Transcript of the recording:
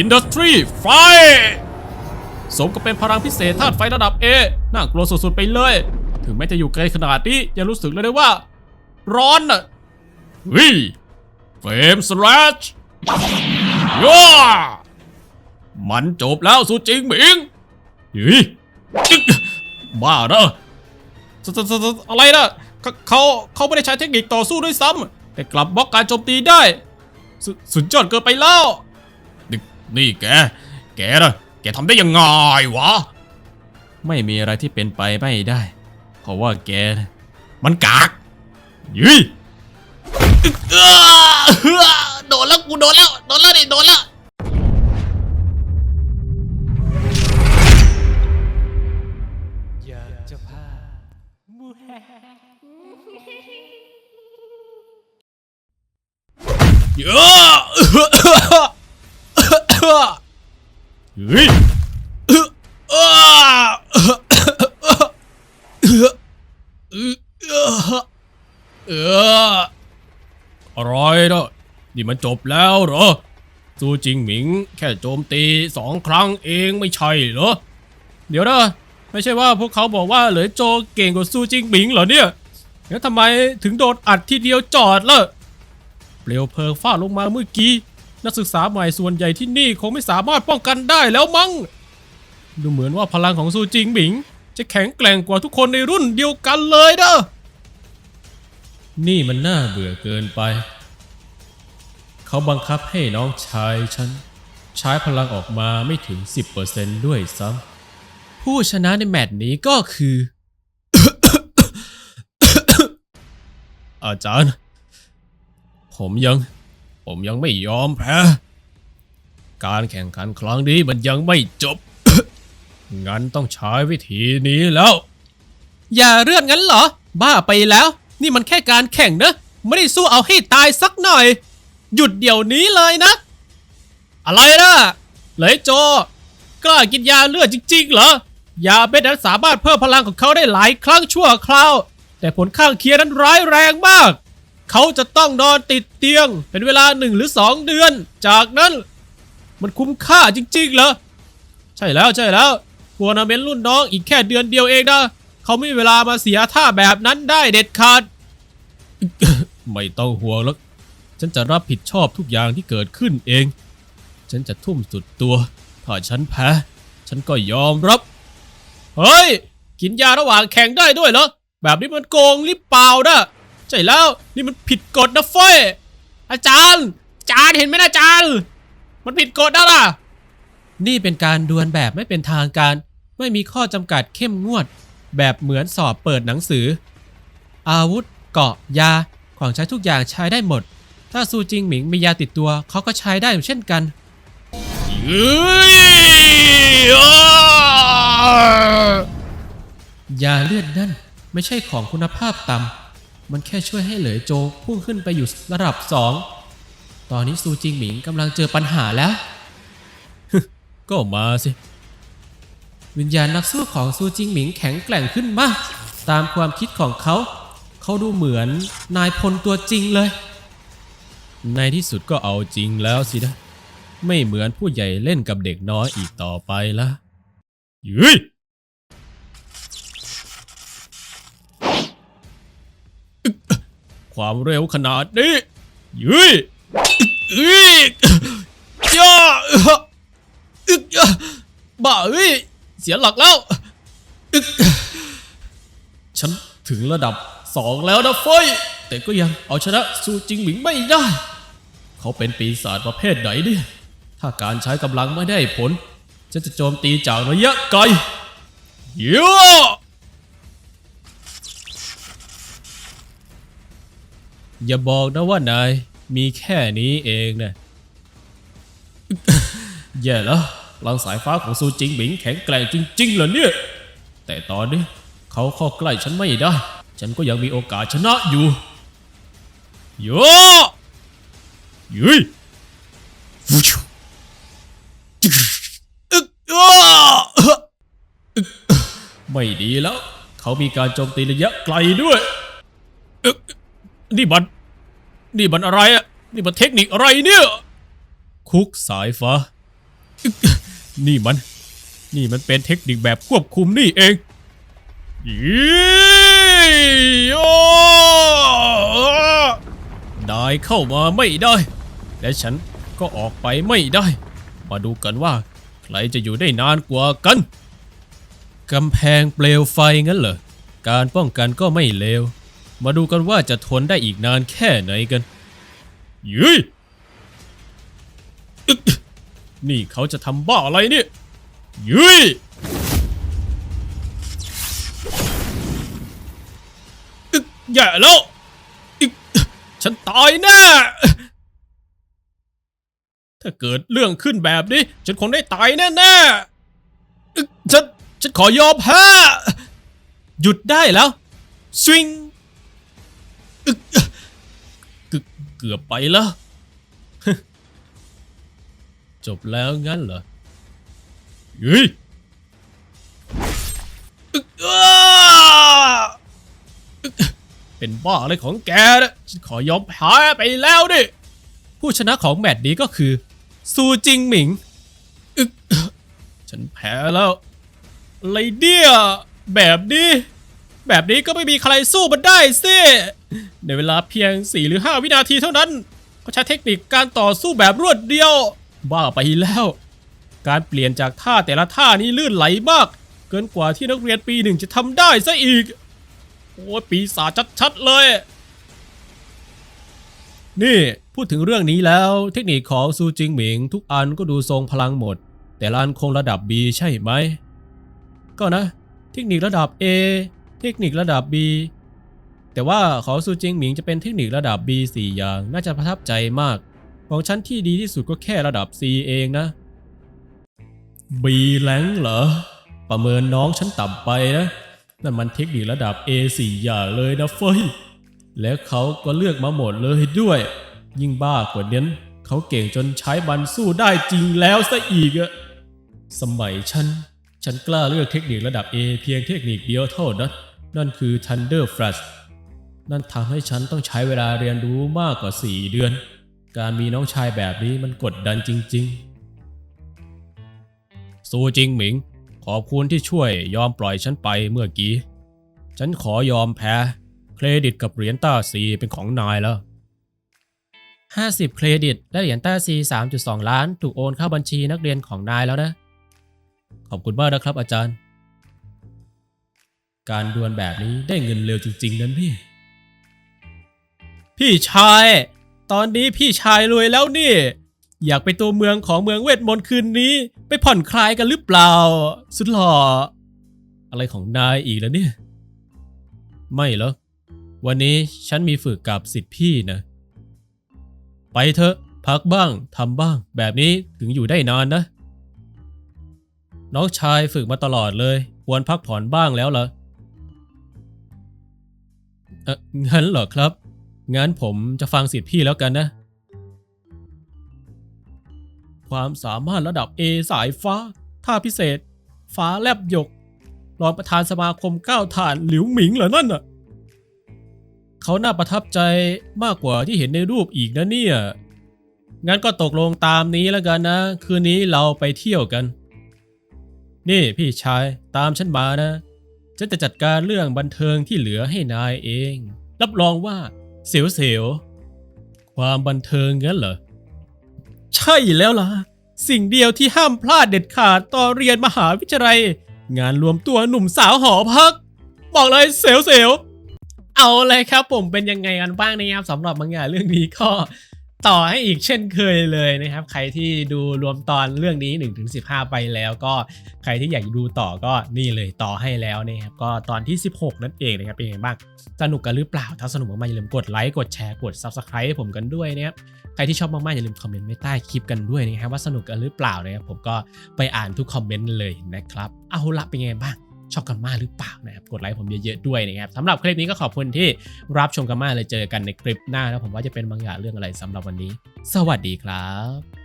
Industry ไฟสมกับเป็นพลังพิเศษธาตุไฟระดับ A น่ากลัวสุดๆไปเลย ถึงแม้จะอยู่ไกลขนาดนี้ยังรู้สึกเลยได้ว่า ร้อนน่ะวิเฟมสแลชย่ามันจบแล้วสุดจริงหมิงเฮ้ยจึ๊กบ้าเนอะสสสอะไรนะเขาเขาไม่ได้ใช้เทคนิคต่อสู้ด้วยซ้ำแต่กลับบล็อกการโจมตีได้ สุดยอดเกินไปแล้ว นี่แก แกนะแกทำได้ยังไงวะ ไม่มีอะไรที่เป็นไปไม่ได้ เพราะว่าแกนะมันกากยุยโดนแล้วกูโดนแล้ว โดนแล้วดิโดนแล้ว อยากจะพาเยอะ เฮ้ยเอออะไรนะนี่มันจบแล้วเหรอซูจิงหมิงแค่โจมตีสองครั้งเองไม่ใช่เหรอ เดี๋ยวนะไม่ใช่ว่าพวกเขาบอกว่าเหลยโจเก่งกว่าซูจิงหมิงเหรอเนี่ยแล้วทำไมถึงโดนอัดทีเดียวจอดล่ะเปลวเพลิงฟาดลงมาเมื่อกี้ นักศึกษาใหม่ส่วนใหญ่ที่นี่คงไม่สามารถป้องกันได้แล้วมั้ง ดูเหมือนว่าพลังของซูจิงหมิง จะแข็งแกร่งกว่าทุกคนในรุ่นเดียวกันเลยเด้อ นี่มันน่าเบื่อเกินไป เขาบังคับให้น้องชายฉัน ใช้พลังออกมาไม่ถึง 10%ด้วยซ้ำ ผู้ชนะในแมตช์นี้ก็คือ อาจารย์ ผมยัง ผมยังไม่ยอมแพ้ การแข่งขันครั้งนี้มันยังไม่จบ งั้นต้องใช้วิธีนี้แล้ว อย่าเลื่อนงั้นเหรอ บ้าไปแล้ว นี่มันแค่การแข่งนะ ไม่ได้สู้เอาให้ตายสักหน่อย หยุดเดี๋ยวนี้เลยนะ อะไรนะเลยโจ กล้ากินยาเลือดจริง ๆ เหรอ ยาเม็ดนั้นสามารถเพิ่มพลังของเขาได้หลายครั้งชั่วคราว แต่ผลข้างเคียงนั้นร้ายแรงมาก เขาจะต้องนอนติดเตียง เป็นเวลาหนึ่งหรือสองเดือน จากนั้น มันคุ้มค่าจริงๆเหรอใช่แล้วใช่แล้วทัวร์นาเมนต์รุ่นน้องอีกแค่เดือนเดียวเองนะเขาไม่มีเวลามาเสียท่าแบบนั้นได้เด็ดขาด ไม่ต้องห่วงหรอกฉันจะรับผิดชอบทุกอย่างที่เกิดขึ้นเอง ฉันจะทุ่มสุดตัว ถ้าฉันแพ้ ฉันก็ยอมรับ เฮ้ย กินยาระหว่างแข่งได้ด้วยเหรอ แบบนี้มันโกงหรือเปล่านะ ใช่แล้วนี่มันผิดกฎนะเฟ้ยอาจารย์อาจารย์เห็นไหมนะอาจารย์ มันผิดกฎนะล่ะ นี่เป็นการดวลแบบไม่เป็นทางการ ไม่มีข้อจำกัดเข้มงวด แบบเหมือนสอบเปิดหนังสือ อาวุธ เกาะยาของใช้ทุกอย่างใช้ได้หมด ถ้าซูจิงหมิงมียาติดตัวเขาก็ใช้ได้เช่นกันเฮ้ยยาเลือดนั่นไม่ใช่ของคุณภาพต่ำ มันแค่ช่วยให้เหลยโจพุ่งขึ้นไปอยู่ระดับสองตอนนี้ซูจิงหมิงกำลังเจอปัญหาแล้ว ก็มาสิ วิญญาณนักสู้ของซูจิงหมิงแข็งแกร่งขึ้นมาก ตามความคิดของเขา เขาดูเหมือนนายพลตัวจริงเลย ในที่สุดก็เอาจริงแล้วสินะ ไม่เหมือนผู้ใหญ่เล่นกับเด็กน้อยอีกต่อไปละยุย ความเร็วขนาดนี้ยุยยุยย่าอึกบ้าเอ้ยเสียหลักแล้วอึกฉันถึงระดับสองแล้วนะเฟยแต่ก็ยังเอาชนะซูจิงหมิงไม่ได้ เขาเป็นปีศาจประเภทไหนเนี่ยถ้าการใช้กำลังไม่ได้ผล ฉันจะโจมตีจากระยะไกลเยอะ อย่าบอกนะว่านายมีแค่นี้เองนะแย่แล้วพลังสายฟ้าของซูจิงหมิงแข็งแกร่งจริงๆเหรอเนี่ย แต่ตอนนี้เขาเข้าใกล้ฉันไม่ได้ ฉันก็ยังมีโอกาสชนะอยู่โยยุยฟูชูไม่ดีแล้ว เขามีการโจมตีระยะไกลด้วย นี่มันนี่มันอะไรอะ นี่มันเทคนิคอะไรเนี่ย คุกสายฟ้า นี่มัน นี่มันเป็นเทคนิคแบบควบคุมนี่เองยี่โอได้เข้ามาไม่ได้ และฉันก็ออกไปไม่ได้ มาดูกันว่า ใครจะอยู่ได้นานกว่ากันกำแพงเปลวไฟงั้นเหรอ การป้องกันก็ไม่เลว มาดูกันว่าจะทนได้อีกนานแค่ไหนกันยุยอึ๊กนี่เขาจะทำบ้าอะไรเนี่ยยุยอึ๊กแย่แล้ว ฉันตายแน่ ถ้าเกิดเรื่องขึ้นแบบนี้ ฉันคงได้ตายแน่ๆอึ๊กฉัน ฉันขอยอมแพ้หยุดได้แล้ว สวิง อึกกเกือบไปแล้ว จบแล้วงั้นเหรอเฮ้ยเป็นบ้าอะไรของแกนะฉันขอยอมแพ้ไปแล้วดิ ผู้ชนะของแมตช์นี้ก็คือ ซูจิงหมิงอึกฉันแพ้แล้วอะไรเดียแบบนี้ แบบนี้ก็ไม่มีใครสู้มันได้สิ ในเวลาเพียง 4 หรือ 5 วินาทีเท่านั้น ก็ใช้เทคนิคการต่อสู้แบบรวดเดียว บ้าไปแล้ว การเปลี่ยนจากท่าแต่ละท่านี้ลื่นไหลมาก เกินกว่าที่นักเรียนปีหนึ่งจะทำได้ซะอีก โอ้ยปีศาจชัดๆเลย นี่พูดถึงเรื่องนี้แล้วเทคนิคของซูจิงหมิง ทุกอันก็ดูทรงพลังหมด แต่ละอันคงระดับ B ใช่ไหม ก็นะ เทคนิคระดับ A เทคนิคระดับ B แต่ว่าของซูจิงหมิงจะเป็นเทคนิคระดับ B 4 อย่างน่าจะประทับใจมาก ของฉันที่ดีที่สุดก็แค่ระดับ C เองนะ B แรงเหรอ ประเมินน้องฉันต่ำไปนะ นั่นมันเทคนิคระดับ A 4 อย่างเลยนะเฟ้ยและเขาก็เลือกมาหมดเลยด้วย ยิ่งบ้ากว่านั้นเขาเก่งจนใช้บันสู้ได้จริงแล้วซะอีกอะสมัยฉัน ฉันกล้าเลือกเทคนิคระดับ A เพียงเทคนิคเดียวเท่านั้น นั่นคือ Thunder Flash นั่นทำให้ฉันต้องใช้เวลาเรียนรู้มากกว่า 4 เดือน การมีน้องชายแบบนี้มันกดดันจริง ๆ ซูจิงหมิง ขอบคุณที่ช่วยยอมปล่อยฉันไปเมื่อกี้ ฉันขอยอมแพ้ เครดิตกับเหรียญต้าซีเป็นของนายแล้ว50 เครดิต และเหรียญต้าซี 3.2 ล้าน ถูกโอนเข้าบัญชีนักเรียนของนายแล้วนะ ขอบคุณมากนะครับอาจารย์ การดวลแบบนี้ได้เงินเร็วจริง ๆนั้นพี่ พี่ชาย ตอนนี้พี่ชายรวยแล้วนี่ อยากไปตัวเมืองของเมืองเวทมนต์คืนนี้ ไปผ่อนคลายกันหรือเปล่า สุดหล่อ อะไรของนายอีกแล้วเนี่ย ไม่เหรอ วันนี้ฉันมีฝึกกับสิทธิ์พี่นะ ไปเถอะ พักบ้างทำบ้าง แบบนี้ถึงอยู่ได้นานนะ น้องชายฝึกมาตลอดเลย ควรพักผ่อนบ้างแล้วเหรอเอองั้นเหรอครับ งั้นผมจะฟังสิทธิ์พี่แล้วกันนะ ความสามารถระดับ A สายฟ้า ท่าพิเศษ ฟ้าแลบหยก รองประธานสมาคมก้าวฐานหลิวหมิงเหรอนั่นน่ะ เขาน่าประทับใจมากกว่าที่เห็นในรูปอีกนะเนี่ย งั้นก็ตกลงตามนี้แล้วกันนะ คืนนี้เราไปเที่ยวกัน นี่พี่ชายตามฉันมานะฉันจะจัดการเรื่องบันเทิงที่เหลือให้นายเอง รับรองว่า เสียวๆ ความบันเทิงงั้นเหรอ ใช่แล้วล่ะ สิ่งเดียวที่ห้ามพลาดเด็ดขาดตอนเรียนมหาวิทยาลัย งานรวมตัวหนุ่มสาวหอพัก บอกเลยเสียวๆเอาเลยครับผมเป็นยังไงกันบ้างนะครับสำหรับมังงะเรื่องนี้ก็ ต่อให้อีกเช่นเคยเลยนะครับ ใครที่ดูรวมตอนเรื่องนี้ 1-15 ไปแล้วก็ใครที่อยากดูต่อก็นี่เลยต่อให้แล้วนะครับก็ตอนที่ 16 นั่นเองนะครับเป็นยังไงบ้างสนุกกันหรือเปล่า ถ้าสนุกมากๆอย่าลืมกดไลค์กดแชร์กด Subscribe ให้ผมกันด้วยนะครับใครที่ชอบมากๆอย่าลืมคอมเมนต์ไว้ใต้คลิปกันด้วยนะครับว่าสนุกกันหรือเปล่านะครับผมก็ไปอ่านทุกคอมเมนต์เลยนะครับเอาละเป็นยังไงบ้าง ชอบกันมากหรือเปล่านะครับกดไลค์ผมเยอะๆด้วยนะครับสำหรับคลิปนี้ก็ขอบคุณที่รับชมกันมากเลยเจอกันในคลิปหน้าแล้วผมว่าจะเป็นบางอย่างเรื่องอะไรสำหรับวันนี้ สวัสดีครับ